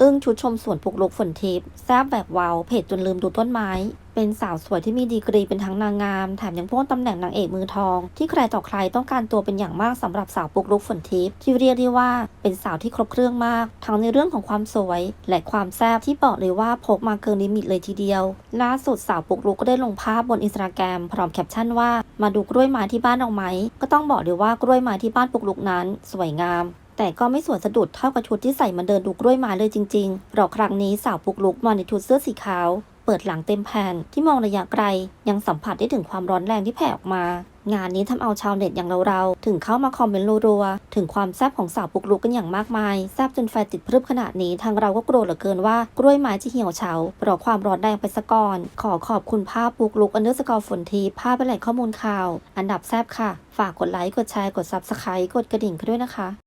อึ้งชุดชมสวนปลุกลุกฝนทิพย์แซบแบบวาวเพจจนลืมดูต้นไม้ เป็นสาวสวยที่มีดีกรีเป็นทั้งนางงาม แถมยังพ้นตำแหน่งนางเอกมือทอง ที่ใครต่อใครต้องการตัวเป็นอย่างมากสำหรับสาวปลุกลุกฝนทิพย์ที่เรียกได้ว่าเป็นสาวที่ครบเครื่องมาก ทั้งในเรื่องของความสวย และความแซบที่บอกเลยว่าพกมาเกินลิมิตเลยทีเดียว ล่าสุดสาวปลุกลุกก็ได้ลงภาพบนอินสตาแกรมพร้อมแคปชั่นว่ามาดูกล้วยไม้ที่บ้านเอาไหมก็ต้องบอกเลยว่ากล้วยไม้ที่บ้านปลุกลุกนั้น สวยงาม แต่ก็ไม่สวยสะดุดเท่ากับชุดที่ใส่มาเดินดูกล้วยไม้เลยจริงๆเพราะครั้งนี้สาวปุกลุกมาในชุดเสื้อสีขาว เปิดหลังเต็มแผ่นที่มองระยะไกล ยังสัมผัสได้ถึงความร้อนแรงที่แผ่ออกมา งานนี้ทำเอาชาวเน็ตอย่างเราๆ ถึงเข้ามาคอมเมนต์รัวๆถึงความแซ่บของสาวปุกลุกกันอย่างมากมายแซ่บจนแฟนติดพรึบขนาดนี้ทางเราก็กลัวเหลือเกินว่ากล้วยไม้จะเหี่ยวเฉาเพราะความร้อนแรงไปซะก่อน ขอขอบคุณภาพปุกลุกอันเดอร์สกอร์ฝนทีภาพเป็นแหล่งข้อมูลข่าว อันดับแซ่บค่ะ ฝากกดไลค์กดแชร์กดซับสไครต์กดกระดิ่งกันด้วยนะคะ